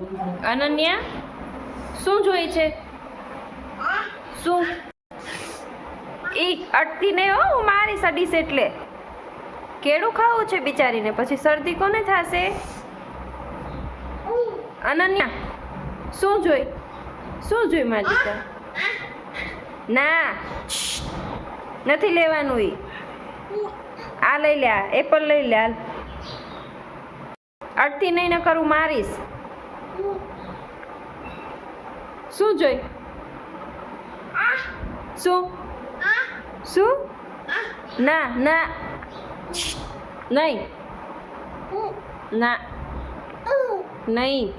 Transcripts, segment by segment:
અનન્યા, શું જોઈ છે? શું? ઈ અટતી નહીં હો, હું મારી સડીશ એટલે. કેળું ખાવું છે બિચારીને, પછી શરદી કોને થશે? અનન્યા, શું જોઈ? શું જોઈ મારી દીકરા ના નથી લેવાનું ઈ. આ લઈ લે એપલ લઈ લે અડતી નહીં ન કરું, મારીશ. શું જોઈ? શું? શું? ના ના. નહીં. ના. નહીં.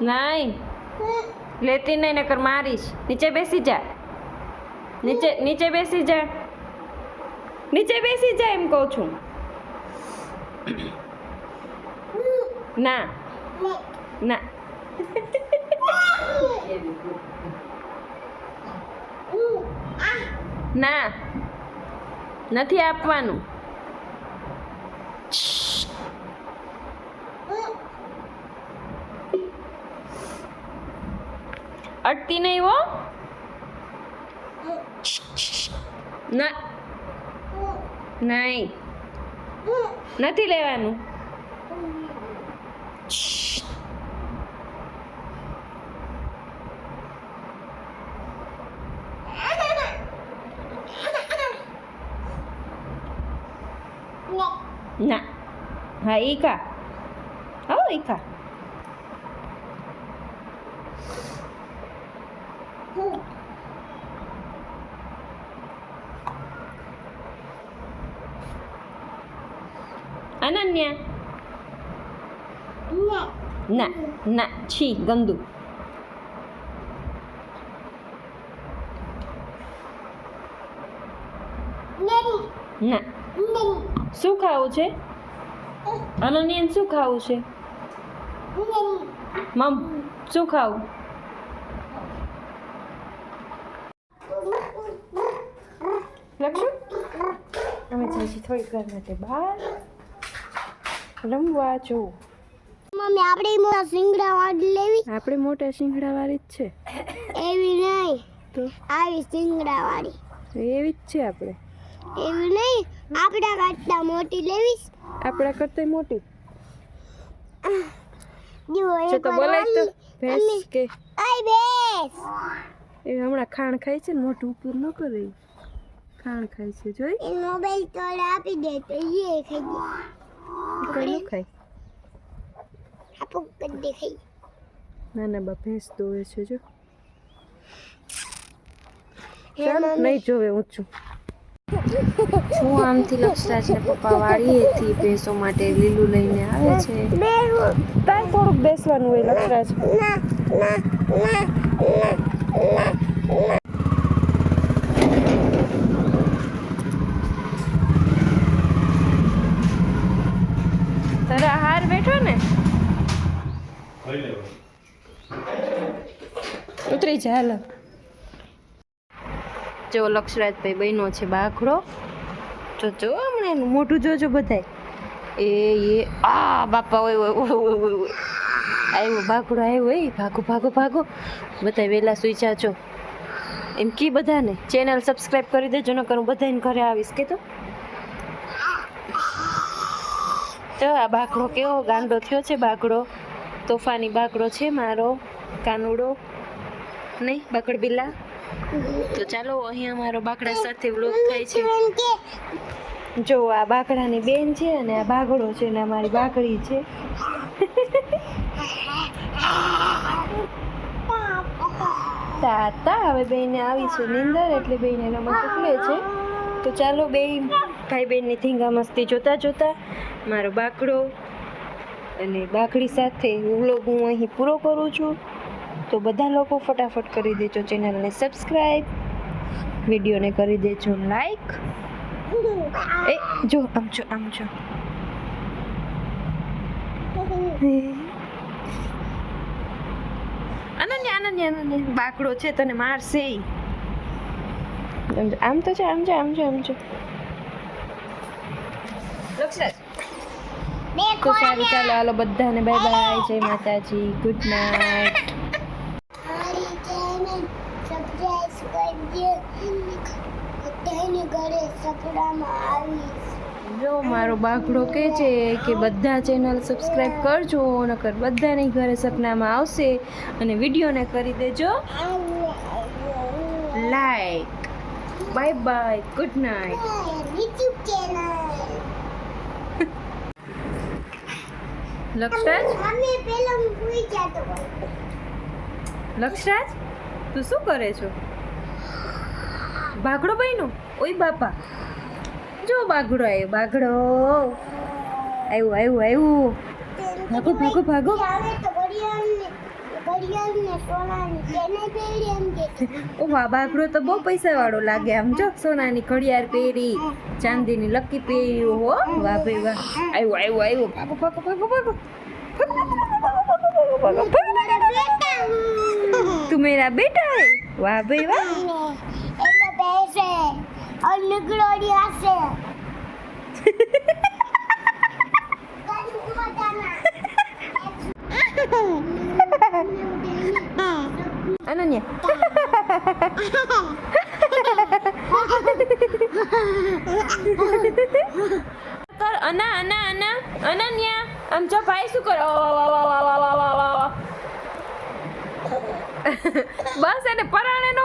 નહીં. લેતી નહીં, નકર મારીશ. નીચે બેસી જા. નીચે નીચે બેસી જા. નીચે બેસી જા એમ કહું છું. ના. ના ના નથી આપવાનું અટતી નહીં હો ના નહીં નથી લેવાનું ના હા ઈ ખા હા ઈ ખા અનન્યા ના ના છી ગંદુ ના શું ખાવું છે? અનન્યન શું ખાવું છે? મમ શું ખાવું? લખશું? અમે છીએ થોડીક વાર માટે બહાર. રમવા જો મમ્મી આપણે મોટા સિંગડા વાળી લેવી? આપણે મોટા સિંગડા વાળી જ છે. એવી નહીં. તો? આવી સિંગડા વાળી. એવી જ છે આપણે. એવી નહીં? આપણા કરતા મોટી લેવીશ. આપણા કરતા મોટી. જો તો બોલાય તો ભેંસ કે આય ભેંસ! એ હમણાં ખાણ ખાય છે ને મોઢું ઉપર ન કરે ખાણ ખાય છે જોઈ? એ મોબાઈલ તો આપી દે તો એ ખાઈ દે. કઈ ન ખાય. આપો કદી દે ના નાના બા ભેંસ દોવે છે જો. હે ચાલ નહીં જોવે ઊંચું. શું આમથી લક્ષરાજને પપ્પા વાડીએથી ભેંસો માટે લીલું લઈને આવે છે. બે તાર થોડુંક બેસવાનું હોય લક્ષરાજ. ના ના ના ના? તારા હાર બેઠો ને ઉતરી જા હાલો. જો લક્ષરાજભાઈ બહેનો છે બાખડો જો જો હમણાં એનું મોઢું જોજો બધાય. એ એ, આ, બાપા, ઓય આવ્યો ભાગડો આવ્યો એ, ભાગો ભાગો ભાગો. બધા વહેલા સુઈ જાજો એમ કી બધાને? ચેનલ સબસ્ક્રાઈબ કરી દેજો, નકર હું બધાને ઘરે આવીશ કે તો તો આ બાકડો કેવો ગાંડો થયો છે બાકડો તોફાની બાકડો છે મારો. કાનુડો. નહીં બાકડ બિલ્લા તો ચાલો અહીંયા મારો બાકડા સાથે વ્લોગ થાય છે. જો, આ બાકડાની બેન છે અને આ બાગડો છે અને અમારી બાકડી છે. તાતા, હવે બેને આવી છે નિંદર, એટલે બેને રમત ઉકળે છે. તો ચાલો, બે ભાઈ બહેનની ધીંગા મસ્તી જોતા જોતા મારો બાકડો અને બાકડી સાથે વ્લોગ હું અહીં પૂરો કરું છું. તો બધા લોકો ફટાફટ કરી દેજો ચેનલને સબસ્ક્રાઈબ વિડીયોને કરી દેજો લાઈક. એ જો આમ જો આમ છો અનન્યા અનન્યા અનન્યા. બાકડો છે તને મારશે આમ તો છે આમ છે આમ છે આમ છે લક્ષરાજ તો સારું ચાલો હાલો બધાને બાય બાય જય માતાજી. ગુડ નાઇટ મારી ચેનલ સબસ્ક્રાઇબ કરજો બધાને આવીશ. જો મારો બાકડો કહે છે કે બધા ચેનલ સબસ્ક્રાઈબ કરજો નકર બધાની ઘરે સપનામાં આવશે અને વિડીયોને કરી દેજો. Like bye bye good night YouTube channel Laksharaj? અમે પેલા ભૂલી જતો લક્ષરાજ તું શું કરે છો? બાગડો બન્યો ઓય બાપા. જો બાગડો આવ્યો બાગડો. આવ્યું આવ્યું આવ્યું ભાગો, ભાગો, ભાગો. ઓ બાગડો તો બહુ પૈસા વાળો લાગે આમ જો સોનાની ઘડિયાળ પહેરી ચાંદીની લકી પહેરી હો વાહ ભાઈ વાહ. આવ્યું આવ્યું આવ્યું ભાગો ભાગો ભાગો ભાગો. તું મેરા બેટા વાહ ભાઈ વાહ. Only glory has Anunya? કર અના અના અના અનન્યા આમ જો ભાઈ શું કરો બસ એને પરાણે નો